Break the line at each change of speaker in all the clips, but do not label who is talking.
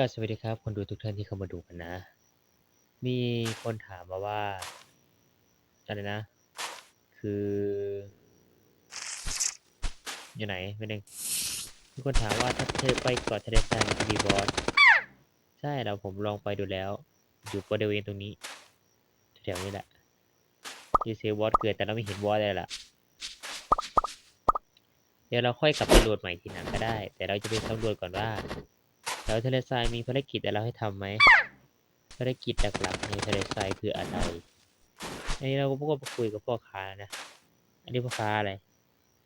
ก็สวัสดีครับ คนดูทุกท่านที่เข้ามาดูกันนะ มีคนถามมาว่าอะไรนะ คือ อยู่ไหนไม่นึงมีคนถามว่าถ้าเธอไปเกาะทะเลทรายมันจะมีบอสใช่แล้วผมลองไปดูแล้ว อยู่บริเวณตรงนี้แถวนี้แหละที่เซลบอสเกิดแต่เราไม่เห็นบอสเลยล่ะ เดี๋ยวเราค่อยกลับไปโหลดใหม่ทีหลังก็ได้ แต่เราจะไปสำรวจก่อนว่า แถวทะเลทรายมีภารกิจอะไรให้ทำไหมภารกิจหลักๆในทะเลทรายคืออะไรอันนี้เราก็พวกไปคุยกับพ่อค้านะ อันนี้พ่อค้าอะไร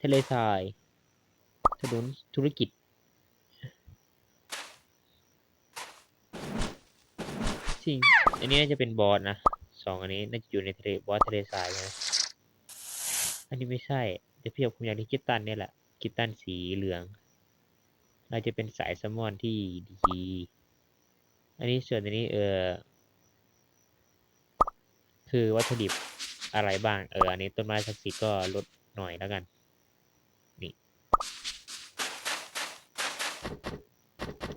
ทะเลทรายถนนธุรกิจ สิ่ง อันนี้น่าจะเป็นบอสนะสองอันนี้น่าจะอยู่ในทะเลบอสทะเลทรายนะอันนี้ไม่ใช่เดี๋ยวพี่ผมอยากได้กิตตันเนี่ยแหละ กิตตันสีเหลือง น่าจะเป็นสายแซลมอนที่ดี อันนี้ส่วนอันนี้เออ คือวัตถุดิบอะไรบ้าง เออ อันนี้ต้นไม้ศักดิ์สิทธิ์ก็ลดหน่อยแล้วกัน นี่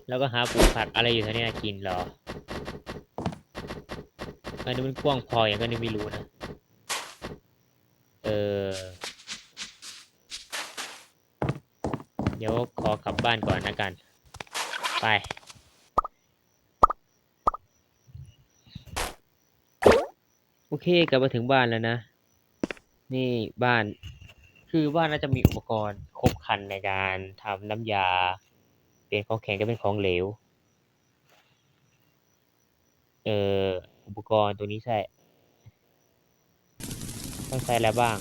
แล้วก็หาปลูกผักอะไรอยู่แถนี้กินเหรอ อันนี้มันกว้างพออย่างก็นี่ไม่รู้นะ เออ เดี๋ยวขอกลับบ้านก่อนนะกัน ไป โอเคกลับมาถึงบ้านแล้วนะ นี่บ้าน คือบ้านน่าจะมีอุปกรณ์ครบครันในการทำน้ำยา เป็นของแข็งก็เป็นของเหลว เอ่ออุปกรณ์ตัวนี้ใช่ ต้องใช้อะไรบ้าง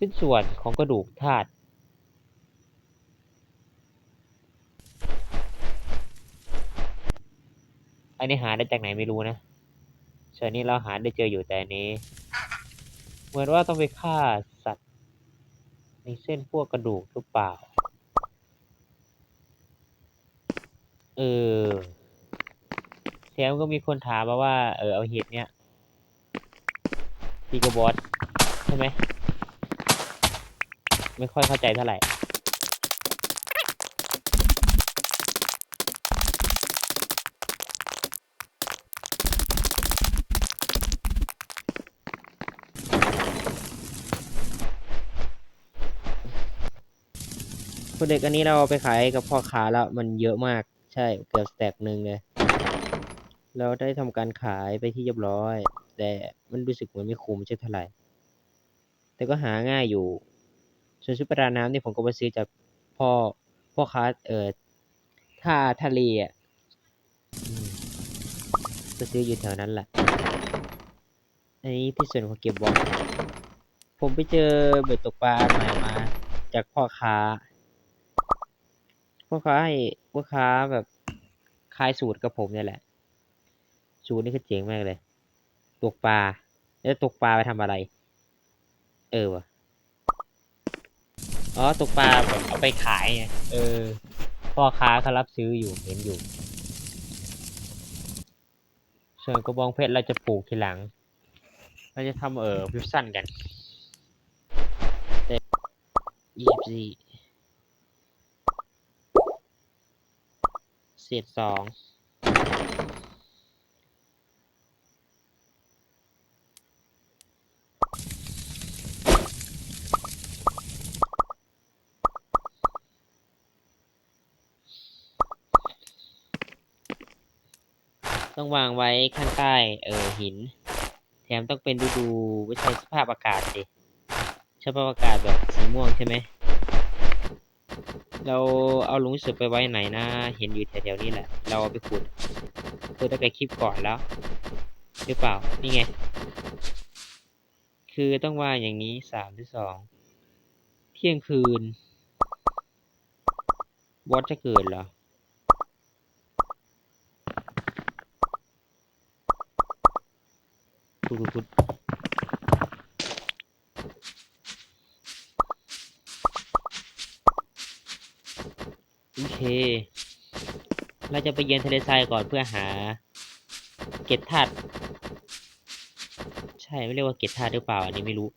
ชิ้นส่วนของกระดูกธาตุอันนี้หาได้จากไหนไม่รู้นะส่วนนี้เราหาได้เจออยู่แต่นนี้ เหมือนว่าต้องไปฆ่าสัตว์ ในเส้นพวกกระดูกหรือเปล่า เออแถมก็มีคนถามมาว่า เออเอาเห็ดเนี้ยตีกระบอสใช่ไหม ไม่ค่อยเข้าใจเท่าไหร่คนเด็กอันนี้เราไปขายกับพ่อค้าแล้วมันเยอะมากใช่เกือบแตกหนึ่งเลยเราได้ทำการขายไปที่เรียบร้อย แต่มันรู้สึกเหมือนไม่คุ้มใช่เท่าไหร่ แต่ก็หาง่ายอยู่ ส่วนชุดประดาน้ำนี่ผมก็ไปซื้อจากพ่อพ่อค้าเอ่อท่าทะเลอะอืมไปซื้ออยู่แถวนั้นแหละ อันนี้ที่ส่วนของเก็บบอลผมไปเจอเบ็ดตกปลาใหม่มา จากพ่อค้า พ่อค้าให้พ่อค้าแบบคลายสูตรกับผมเนี่ยแหละ สูตรนี่คือเจ๋งมากเลย ตกปลา แล้วตกปลาไปทำอะไร เออวะ อ๋อตกปลาแบบเอาไปขายไงเออ พ่อค้าเขารับซื้ออยู่เห็นอยู่ ส่วนกระบองเพชรเราจะปลูกทีหลัง เราจะทำเออวิวสั้นกันยี่สิบสี่เศษสอง ต้องวางไว้ข้างใต้เออหิน แถมต้องเป็นดูไม่ใช่สภาพอากาศสิสภาพอากาศแบบสีม่วงใช่ไหมเราเอาลุงสือไปไว้ไหนนะ เห็นอยู่แถวๆนี้แหละ เราเอาไปขุดเพื่อตั้งแต่คลิปก่อนแล้ว หรือเปล่า นี่ไง คือต้องว่าอย่างนี้สามหรือสอง เที่ยงคืนบอสจะเกิดเหรอ ทุดทุดโอเค เราจะไปเยือนทะเลทรายก่อนเพื่อหา เก็ดธาตุใช่ไม่เรียกว่าเก็ดธาตุหรือเปล่า อันนี้ไม่รู้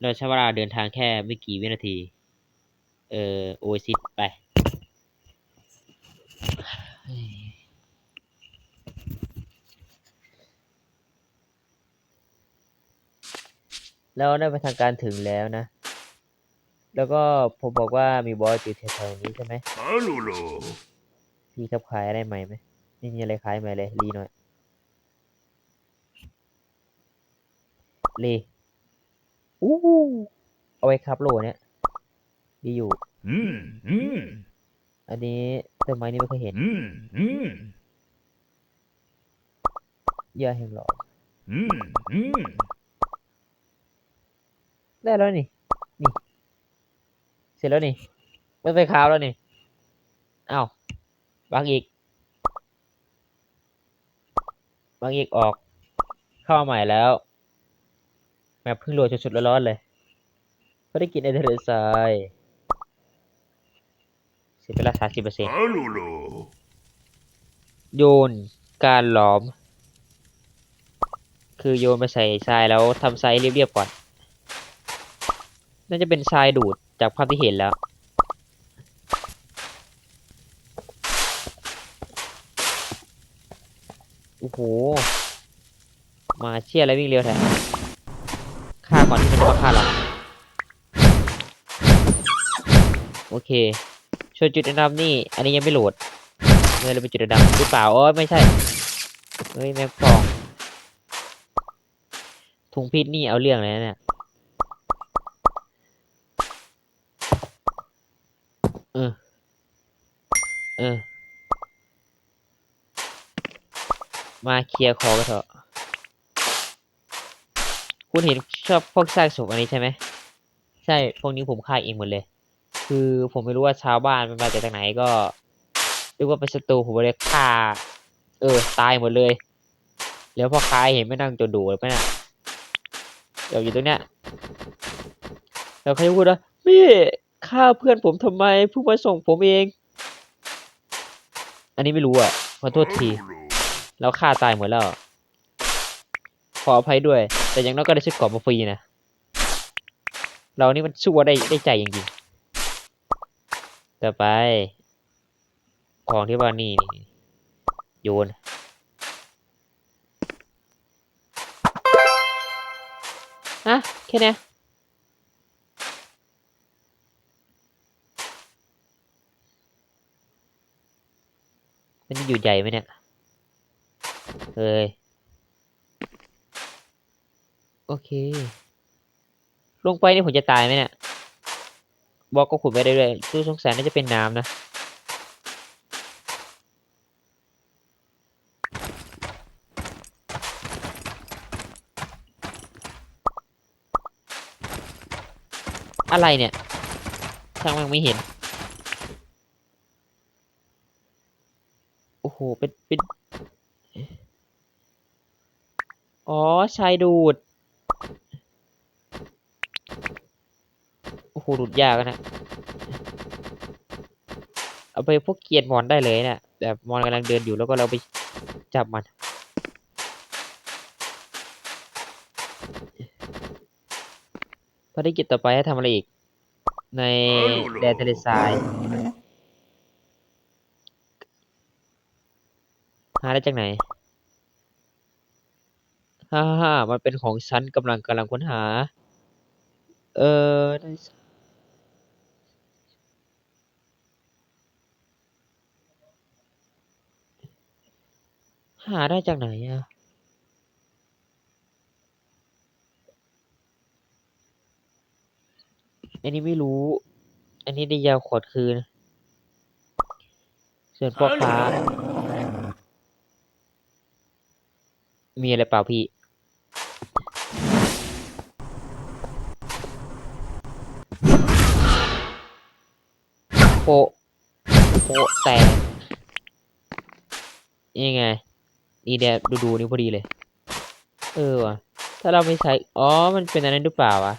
เราใช้เวลาเดินทางแค่ไม่กี่วินาที เออโอซิสไปเฮ้ย แล้วได้ไปทางการถึงแล้วนะ แล้วก็ผมบอกว่ามีบอสอยู่แถวๆนี้ใช่ไหม
Alolo.
พี่ครับขายอะไรใหม่ไหมไม่มีอะไรขายใหม่เลยรีหน่อยรีอู้หูเอาไว้ครับโหลเนี่ยดีอยู่
Mm, mm,
อันนี้ต้นไม้นี่ไม่เคยเห็น
mm, mm,
เยื่อแห่งหลอม
mm, mm.
ได้แล้วนี่ นี่ เสร็จแล้วนี่ไม่ไปคราวแล้วนี่อ้าววางอีกวางอีกออก เข้ามาใหม่แล้ว แมปเพิ่งโหลดสดๆร้อนๆเลยก็ได้กินในทะเลทรายเสียไปละสามสิบเปอร์เซ็นต์
Alolo.
โยนการหลอม คือโยนไปใส่ทรายแล้วทำทรายเรียบๆก่อน น่าจะเป็นทรายดูดจากภาพที่เห็นแล้ว โอ้โห มาเชี่ยอะไรวิ่งเร็วแท้ฆ่าก่อนที่มันจะมาฆ่าเราโอเคโชว์จุดดำนี่ อันนี้ยังไม่โหลดเมื่อเราเป็นจุดดำหรือเปล่าโอ้ยไม่ใช่ เฮ้ยแม่งฟองถุงพิษนี่เอาเรื่องเลยนะเนี่ย เออ เออ มาเคลียร์คอกันเถอะ คุณเห็นชอบพวกซากศพอันนี้ใช่ไหม ใช่ พวกนี้ผมฆ่าเองหมดเลย คือผมไม่รู้ว่าชาวบ้านมันมาจากทางไหนก็เรียกว่าเป็นศัตรูผมเลยฆ่า เออ ตายหมดเลย แล้วพอค้าเห็นไม่นั่งจนดูเลยไหมน่ะเดี๋ยวอยู่ตรงเนี้ยแล้วเขาจะพูดว่าพี่ฆ่าเพื่อนผมทำไมเพิ่งมาส่งผมเอง อันนี้ไม่รู้อะขอโทษที
Alolo.
แล้วฆ่าตายหมดแล้ว ขออภัยด้วย แต่อยังน้อยก็ได้ชุดเกราะมาฟรีนะ เรานี่มันชั่วได้ได้ใจจริงๆต่อไปของที่ว่านี่นี่โยนฮะแค่เนี้ยมันอยู่ใหญ่ไหมเนี่ยเฮ้ยโอเค ลงไปนี่ผมจะตายไหมเนี่ยบอกก็ขุดไปเรื่อยๆตู้สงสัยน่าจะเป็นน้ำนะอะไรเนี่ยช่างมันไม่เห็น โอ้โห เป็นเป็นอ๋อชายดูด โอ้โหดูดยากนะ เอาไปพวกเกียร์มอนได้เลยเนะี่ยแบบมอนกำลังเดินอยู่แล้วก็เราไปจับมันภารกิจต่อไปให้ทำอะไรอีก ในแดนทะเลทราย หา ได้จากไหนฮ่าฮ่าฮ่ามันเป็นของฉันกำลังกำลังค้นหา เออได้หาได้จากไหนอะอันนี้ไม่รู้ อันนี้ได้ยาวขวดคืน ส่วนพ่อค้า มีอะไรเปล่าพี่ โปะโปะแตกนี่ไง นี่เนี่ยดูดูนี่พอดีเลย เออว่ะ ถ้าเราไม่ใช้ อ๋อ มันเป็นอันนั้นหรือเปล่าวะ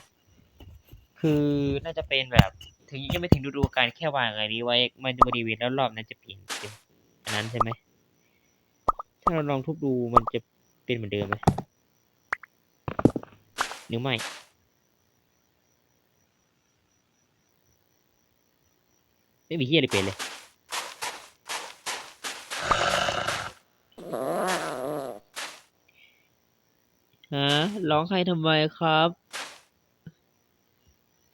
คือน่าจะเป็นแบบ ถึงยังไม่ถึงฤดูกาลแค่วางอะไรนี้ไว้ มันจะบริเวณรอบๆนั้นจะเปลี่ยนเป็นอันนั้นใช่ไหมถ้าเราลองทุบดูมันจะ เป็นเหมือนเดิมไหมหรือไม่ไม่มีเฮียอะไรเป็นเลยฮะร้องไห้ทำไมครับ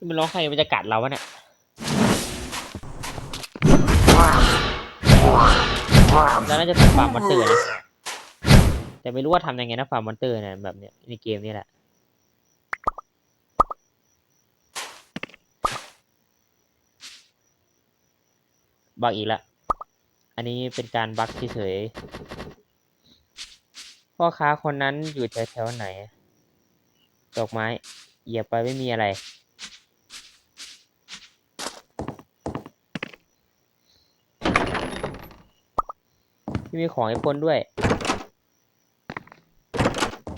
มันร้องไห้มันจะกัดเราวะเนี่ยแล้วน่าจะทำฟาร์มมอนเตอร์นะ แต่ไม่รู้ว่าทำยังไงนะฟาร์มมอนเตอร์เนี่ยแบบเนี้ยในเกมนี่แหละบักอีกละ อันนี้เป็นการบักเฉยๆพ่อค้าคนนั้นอยู่แถวๆไหน ดอกไม้เหยียบไปไม่มีอะไรไม่มีของให้ปล้นด้วย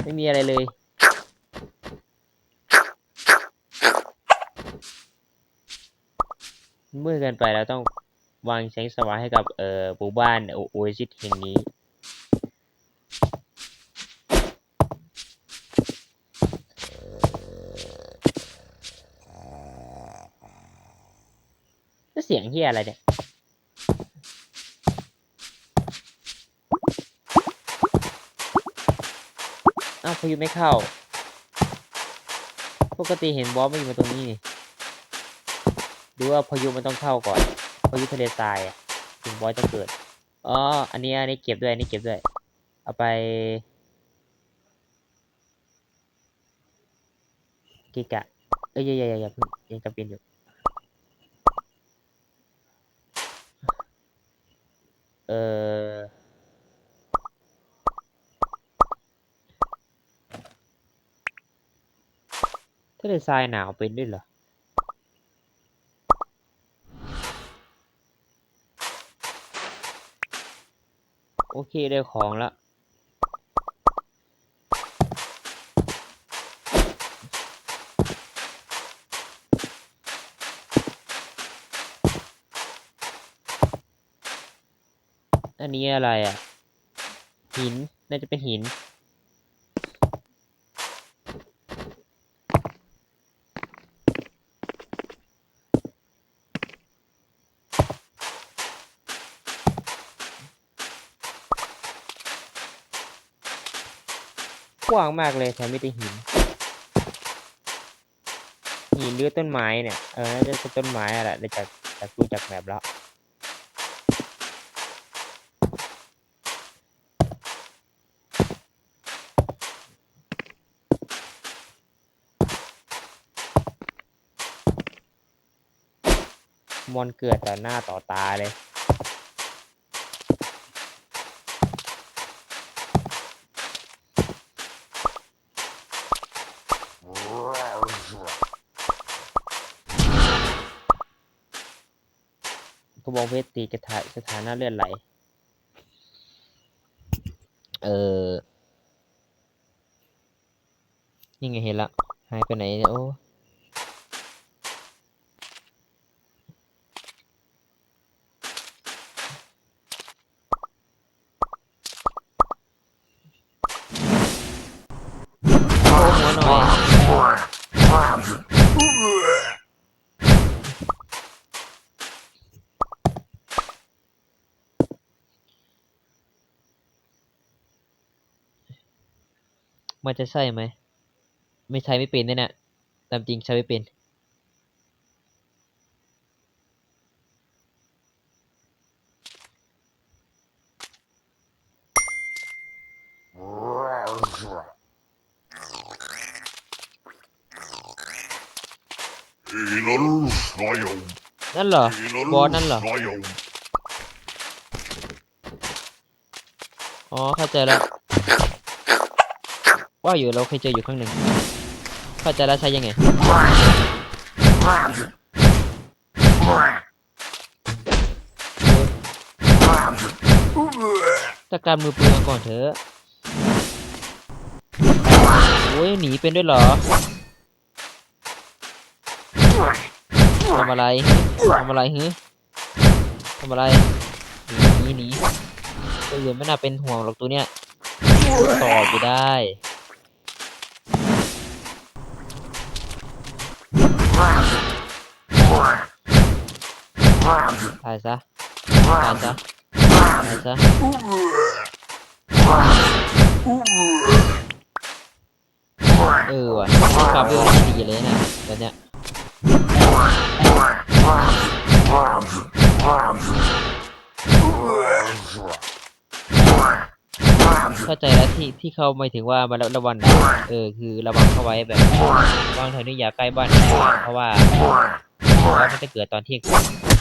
ไม่มีอะไรเลย เมื่อเกินไปเราต้องวางแสงสว่างให้กับเอ่อหมู่บ้านโอโอซิสแห่งนี้เสียงเฮียอะไรเนี่ย อ้าวพายุไม่เข้า ปกติเห็นบอสมันอยู่มาตรงนี้นี่ดูว่าพายุมันต้องเข้าก่อน พายุทะเลทรายถึงบอสจะเกิด อ๋อ อันนี้อันนี้เก็บด้วยอันนี้เก็บด้วย เอาไปกิกะ เอ้ยอย่าอย่าอย่าอย่าเพิ่งยังจำเป็นอยู่เออ ทะเลยทรายหนาวเป็นด้วยเหรอโอเคได้ของแล้วอันนี้อะไรอะ หิน น่าจะเป็นหิน ว้างมากเลยแถมไม่ได้หิน หินหรือต้นไม้เนี่ย เออน่าจะเป็นต้นไม้อะแหละได้จากจากดูจากแมปแล้วมอนเกิดต่อหน้าต่อตาเลย ก็บอกเพชรตีกระถาสถานะเลือดไหล เออ นี่ไงเห็นละ หายไปไหนเนี่ยโอ้ โอ้หัวหน่อย มันจะใช่ไหม ไม่ใช้ไม่เป็นแน่น่ะตามจริงใช้ไม่เป็น นั่นเหรอ บอสนั่นเหรอ อ๋อ เข้าใจแล้ว ว่าอยู่เราเคยเจออยู่ครั้งหนึ่งเข้าใจแล้วใช้ยังไงจัดการมือปืนกันก่อนเถอะโอ้ยหนีเป็นด้วยเหรอทำอะไรทำอะไรฮึทำอะไรหนีหนีหนีตัวอื่นไม่น่าเป็นห่วงหรอกตัวเนี้ยตอบอยู่ได้ ตายซะตายซะตายซะเออว่ะกลับไปวันดีเลยนะแบบเนี้ยเข้าใจแล้วที่ที่เขาไม่ถึงว่ามาระระวังนะเออคือระวังเข้าไว้แบบวางแถวนี้อย่าใกล้บ้านนอื่นเพราะว่าเพราะว่ามันจะเกิดตอนเที่ยงคืน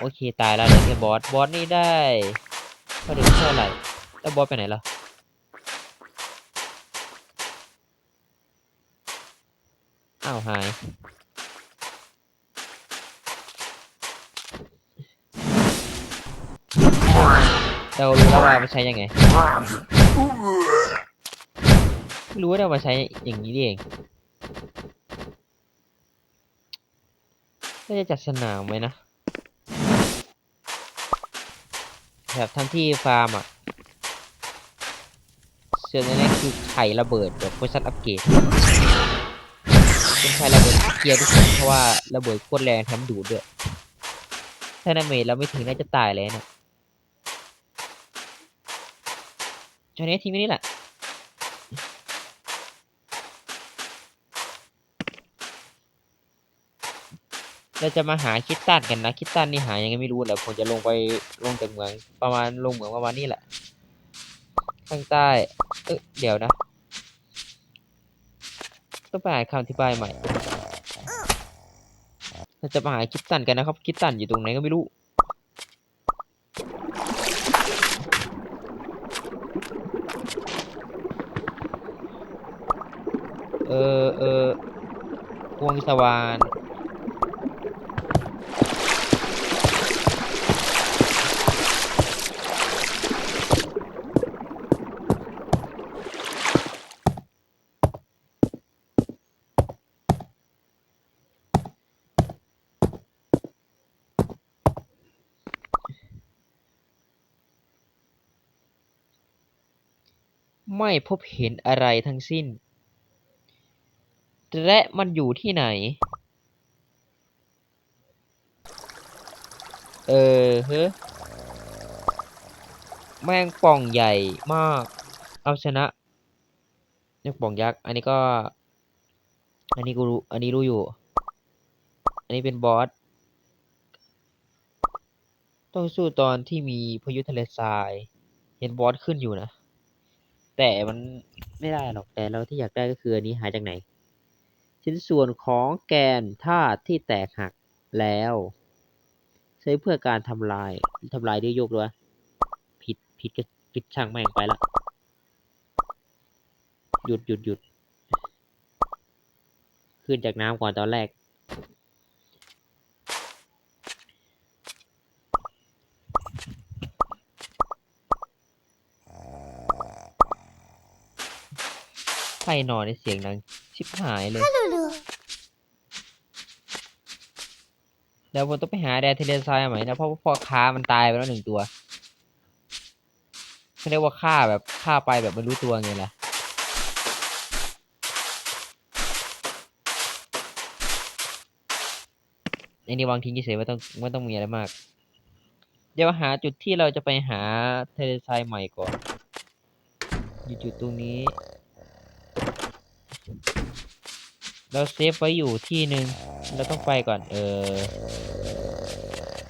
โอเคตายแล้วเหลือแค่บอสบอสนี่ได้ก็เดือเท่าไหร่แล้วบอสไปไหนล่ะอ้าวหายเรารู้แล้วว่ามันใช้ยังไงรู้ว่าเรามาใช้อย่างนี้เอง น่าจะจัดสนามไว้นะแบบทำที่ฟาร์มอะส่วนอันนี้คือไข่ระเบิดแบบโพชั่นอัปเกรดเป็นไข่ระเบิดเกียร์ที่สุดเพราะว่าระเบิดโคตรแรงแถมดูดด้วยถ้านาเมจเราไม่ถึงน่าจะตายเลยเนี่ยจอนี้ทิ้งไว้นี่แหละ เราจะมาหาคิดตันกันนะ คิดตันนี่หายังไงไม่รู้แหละผมจะลงไปลงจากเมือง ประมาณลงเหมืองประมาณนี้แหละ ข้างใต้ เอ้ยเดี๋ยวนะ ต้องไปหาคำอธิบายใหม่ เราจะมาหาคิดตันกันนะครับ คิดตันอยู่ตรงไหนก็ไม่รู้เออเออพวงสวาน พบเห็นอะไรทั้งสิ้น และมันอยู่ที่ไหน เออเฮ้แมงป่องใหญ่มาก เอาชนะแมงป่องยักษ์ อันนี้ก็ อันนี้กูรู้ อันนี้รู้อยู่ อันนี้เป็นบอส ต้องสู้ตอนที่มีพายุทะเลทราย เห็นบอสขึ้นอยู่นะ แต่มันไม่ได้หรอกแต่เราที่อยากได้ก็คืออันนี้หายจากไหน ชิ้นส่วนของแกนธาตุที่แตกหักแล้ว ใช้เพื่อการทำลายทำลายด้วยโยกด้วยผิดผิดก็ผิดช่างแม่งไปละหยุดหยุดหยุดขึ้นจากน้ำก่อนตอนแรก ใครนอนในเสียงดังชิบหายเลยแล้วผมต้องไปหาแดนเทเลซายใหม่นะเพราะว่าพ่อค้ามันตายไปแล้วหนึ่งตัวเขาเรียกว่าฆ่าแบบฆ่าไปแบบไม่รู้ตัวไงล่ะไอ้นี่วางทิ้งเฉยๆไม่ต้องไม่ต้องมีอะไรมาก เดี๋ยวหาจุดที่เราจะไปหาเทเลซายใหม่ก่อนอยู่จุดตรงนี้ เราเซฟไว้อยู่ที่หนึ่งเราต้องไปก่อน เออ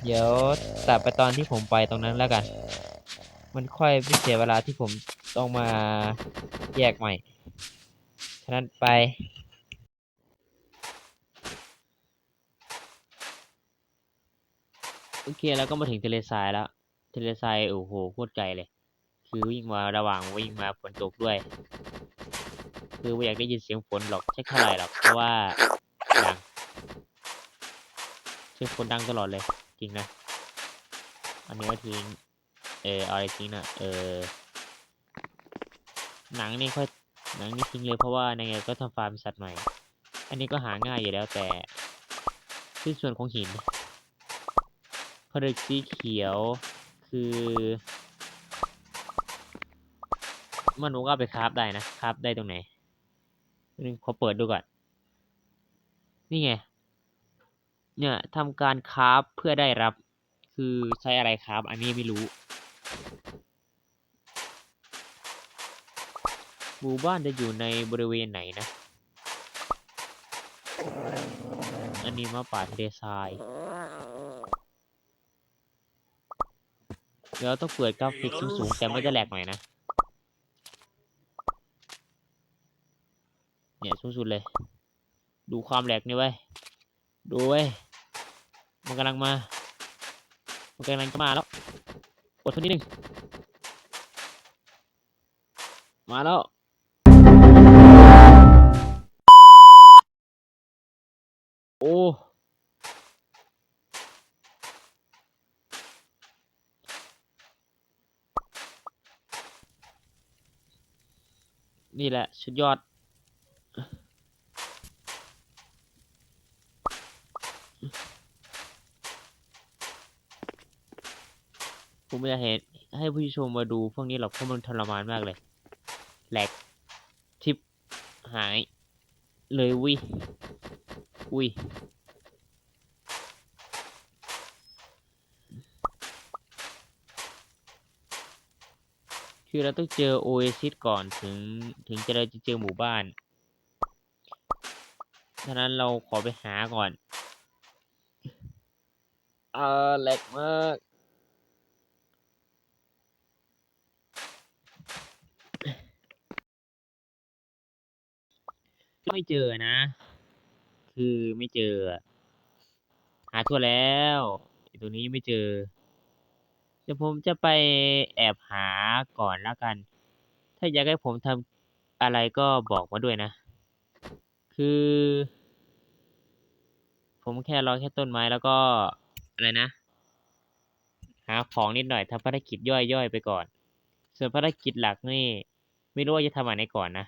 เดี๋ยวตัดไปตอนที่ผมไปตรงนั้นแล้วกัน มันค่อยไม่เสียเวลาที่ผมต้องมาแยกใหม่ ฉะนั้นไปโอเคแล้วก็มาถึงทะเลทรายแล้วทะเลทรายโอ้โหโคตรไกลเลย คือวิ่งมาระหว่างวิ่งมาฝนตกด้วย คือไม่อยากได้ยินเสียงฝนหรอกใช่เท่าไหร่หรอกเพราะว่าดังเสียงฝนดังตลอดเลย จริงนะ อันนี้ก็ทิ้งเอออะไรทิ้งนะเออหนังนี่ค่อยหนังนี่ทิ้งเลยเพราะว่าในไงก็ทำฟาร์มสัตว์ใหม่ อันนี้ก็หาง่ายอยู่แล้วแต่ที่ส่วนของหินผลึกสีเขียวคือมันบอกว่าเอาไปคราฟได้นะคราฟได้ตรงไหน นึงขอเปิดดูก่อน นี่ไง เนี่ยทำการคราฟเพื่อได้รับ คือใช้อะไรครับ อันนี้ไม่รู้ หมู่บ้านจะอยู่ในบริเวณไหนนะ อันนี้มาป่าทะเลทราย เดี๋ยวต้องเปิดกราฟิกสูงๆแต่ไม่จะแหลกหน่อยนะ เนี่ยสูงสุดเลย ดูความแหลกนี่ไว้ดูไว้มันกำลังมา มันกำลังจะมาแล้วกดทนนิดนึงมาแล้วโอ้นี่แหละสุดยอด ผมไม่อยากเห็นให้ผู้ชมมาดูพวกนี้หรอกเพราะมันทรมานมากเลยแหลกทิปหาย เลยวิวิคือเราต้องเจอโอเอซิสก่อนถึงถึงจะเราจะเจอหมู่บ้านฉะนั้นเราขอไปหาก่อน เออแหลกมาก ไม่เจอนะ คือไม่เจอ หาทั่วแล้วตัวนี้ไม่เจอ เดี๋ยวผมจะไปแอบหาก่อนแล้วกัน ถ้าอยากให้ผมทำอะไรก็บอกมาด้วยนะ คือ ผมแค่รอแค่ต้นไม้แล้วก็อะไรนะ หาของนิดหน่อยทำภารกิจย่อยๆไปก่อน ส่วนภารกิจหลักนี่ ไม่รู้ว่าจะทำอะไรก่อนนะ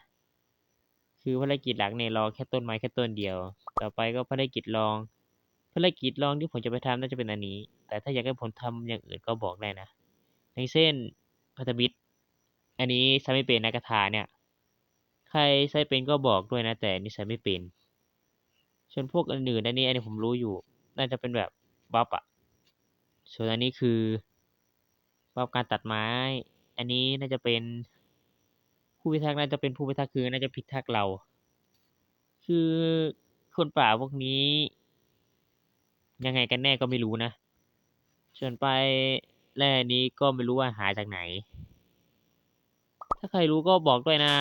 คือภารกิจหลักเนี่ยรอแค่ต้นไม้แค่ต้นเดียว ต่อไปก็ภารกิจรอง ภารกิจรองที่ผมจะไปทำน่าจะเป็นอันนี้ แต่ถ้าอยากให้ผมทำอย่างอื่นก็บอกได้นะอย่างเช่นพัตบิดอันนี้ใช้ไม่เป็นนะกระถาเนี่ย ใครใช้เป็นก็บอกด้วยนะ แต่นนี่ใช้ไม่เป็นส่วนพวกอื่นๆอันนี้อันนี้ผมรู้อยู่ น่าจะเป็นแบบบัฟอะส่วนอันนี้คือบัฟการตัดไม้ อันนี้น่าจะเป็น ผู้พิทักษ์น่าจะเป็นผู้พิทักษ์คือน่าจะพิทักษ์เรา คือคนป่าพวกนี้ ยังไงกันแน่ก็ไม่รู้นะส่วนไปแร่นี้ก็ไม่รู้ว่าหาจากไหน ถ้าใครรู้ก็บอกด้วยนะ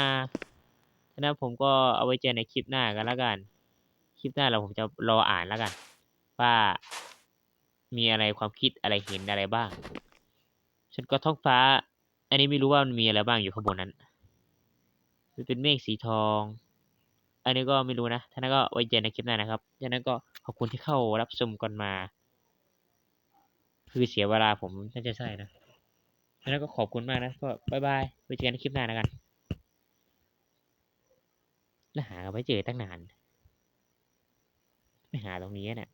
ฉะนั้นผมก็เอาไว้เจอในคลิปหน้ากันแล้วกัน คลิปหน้าเราผมจะรออ่านแล้วกัน ว่ามีอะไรความคิดอะไรเห็นอะไรบ้าง ฉันก็ท้องฟ้า อันนี้ไม่รู้ว่ามันมีอะไรบ้างอยู่ข้างบนนั้น มันเป็นเมฆสีทอง อันนี้ก็ไม่รู้นะท่านั้นก็ไว้เจอในคลิปหน้านะครับฉะนั้นก็ขอบคุณที่เข้ารับชมกันมา คือเสียเวลาผมน่าจะใช่นะฉะนั้นก็ขอบคุณมากนะก็บายบายไว้เจอกันในคลิปหน้านะกันแล้วหาไม่เจอตั้งนาน ไม่หาตรงนี้เนี่ย